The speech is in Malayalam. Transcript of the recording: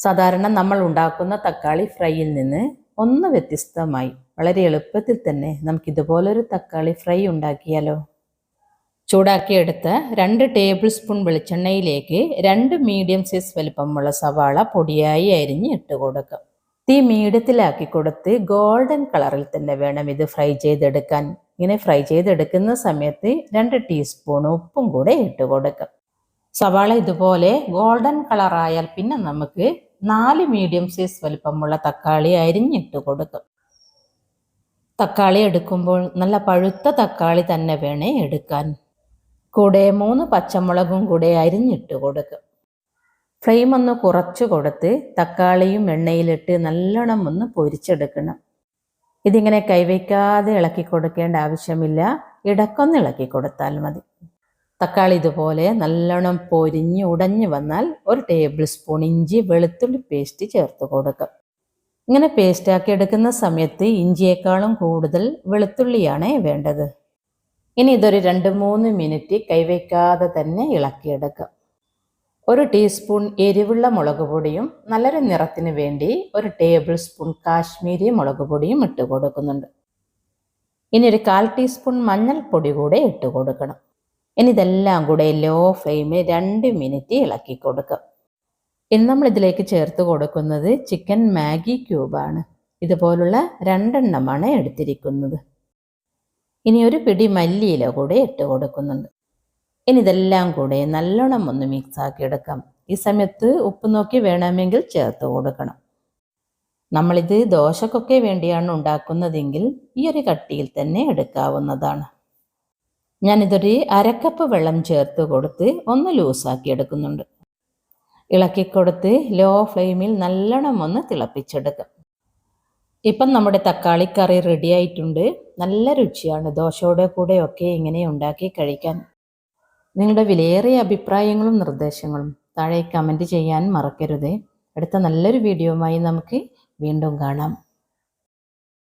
സാധാരണ നമ്മൾ ഉണ്ടാക്കുന്ന തക്കാളി ഫ്രൈയിൽ നിന്ന് ഒന്ന് വ്യത്യസ്തമായി വളരെ എളുപ്പത്തിൽ തന്നെ നമുക്ക് ഇതുപോലൊരു തക്കാളി ഫ്രൈ ഉണ്ടാക്കിയാലോ? ചൂടാക്കിയെടുത്ത രണ്ട് ടേബിൾ സ്പൂൺ വെളിച്ചെണ്ണയിലേക്ക് രണ്ട് മീഡിയം സൈസ് വലിപ്പമുള്ള സവാള പൊടിയായി അരിഞ്ഞ് ഇട്ട് കൊടുക്കാം. തീ മീഡിയത്തിലാക്കി കൊടുത്ത് ഗോൾഡൻ കളറിൽ തന്നെ വേണം ഇത് ഫ്രൈ ചെയ്തെടുക്കാൻ. ഇങ്ങനെ ഫ്രൈ ചെയ്തെടുക്കുന്ന സമയത്ത് രണ്ട് ടീസ്പൂൺ ഉപ്പും കൂടെ ഇട്ട് കൊടുക്കാം. സവാള ഇതുപോലെ ഗോൾഡൻ കളറായാൽ പിന്നെ നമുക്ക് നാല് മീഡിയം സൈസ് വലിപ്പമുള്ള തക്കാളി അരിഞ്ഞിട്ട് കൊടുക്കും. തക്കാളി എടുക്കുമ്പോൾ നല്ല പഴുത്ത തക്കാളി തന്നെ വേണേ എടുക്കാൻ. കൂടെ മൂന്ന് പച്ചമുളകും കൂടെ അരിഞ്ഞിട്ട് കൊടുക്കും. ഫ്ലെയിം ഒന്ന് കുറച്ച് കൊടുത്ത് തക്കാളിയും എണ്ണയിലിട്ട് നല്ലോണം ഒന്ന് പൊരിച്ചെടുക്കണം. ഇതിങ്ങനെ കൈവയ്ക്കാതെ ഇളക്കി കൊടുക്കേണ്ട ആവശ്യമില്ല. ഇടക്കൊന്ന് ഇളക്കി കൊടുത്താൽ മതി. തക്കാളി ഇതുപോലെ നല്ലോണം പൊരിഞ്ഞ് ഉടഞ്ഞു വന്നാൽ ഒരു ടേബിൾ സ്പൂൺ ഇഞ്ചി വെളുത്തുള്ളി പേസ്റ്റ് ചേർത്ത് കൊടുക്കാം ഇങ്ങനെ പേസ്റ്റാക്കി എടുക്കുന്ന സമയത്ത് ഇഞ്ചിയേക്കാളും കൂടുതൽ വെളുത്തുള്ളിയാണ് വേണ്ടത്. ഇനി ഇതൊരു രണ്ട് മൂന്ന് മിനിറ്റ് കൈവയ്ക്കാതെ തന്നെ ഇളക്കിയെടുക്കാം ഒരു ടീസ്പൂൺ എരിവുള്ള മുളക് പൊടിയും നല്ലൊരു നിറത്തിന് വേണ്ടി ഒരു ടേബിൾ സ്പൂൺ കാശ്മീരി മുളക് പൊടിയും ഇട്ട് കൊടുക്കുന്നുണ്ട്. ഇനി ഒരു കാൽ ടീസ്പൂൺ മഞ്ഞൾപ്പൊടി കൂടെ ഇട്ട് കൊടുക്കണം. ഇനി ഇതെല്ലാം കൂടെ ലോ ഫ്ലെയിമിൽ രണ്ട് മിനിറ്റ് ഇളക്കി കൊടുക്കാം. ഇനി നമ്മൾ ഇതിലേക്ക് ചേർത്ത് കൊടുക്കുന്നത് ചിക്കൻ മാഗി ക്യൂബാണ് ഇതുപോലുള്ള രണ്ടെണ്ണമാണ് എടുത്തിരിക്കുന്നത്. ഇനി ഒരു പിടി മല്ലിയില കൂടെ ഇട്ട് കൊടുക്കുന്നുണ്ട്. ഇനി ഇതെല്ലാം കൂടെ നല്ലോണം ഒന്ന് മിക്സ് ആക്കി എടുക്കാം. ഈ സമയത്ത് ഉപ്പ് നോക്കി വേണമെങ്കിൽ ചേർത്ത് കൊടുക്കണം. നമ്മളിത് ദോശക്കൊക്കെ വേണ്ടിയാണ് ഉണ്ടാക്കുന്നതെങ്കിൽ ഈ ഒരു കട്ടിയിൽ തന്നെ എടുക്കാവുന്നതാണ്. ഞാനിതൊരു അരക്കപ്പ് വെള്ളം ചേർത്ത് കൊടുത്ത് ഒന്ന് ലൂസാക്കി എടുക്കുന്നുണ്ട്. ഇളക്കി കൊടുത്ത് ലോ ഫ്ലെയിമിൽ നല്ലോണം ഒന്ന് തിളപ്പിച്ചെടുക്കാം. ഇപ്പം നമ്മുടെ തക്കാളിക്കറി റെഡി ആയിട്ടുണ്ട്. നല്ല രുചിയാണ്. ദോശയുടെ ഒക്കെ ഇങ്ങനെ ഉണ്ടാക്കി കഴിക്കാൻ. നിങ്ങളുടെ വിലയേറിയ അഭിപ്രായങ്ങളും നിർദ്ദേശങ്ങളും താഴെ കമന്റ് ചെയ്യാൻ മറക്കരുത്. അടുത്ത നല്ലൊരു വീഡിയോയുമായി നമുക്ക് വീണ്ടും കാണാം.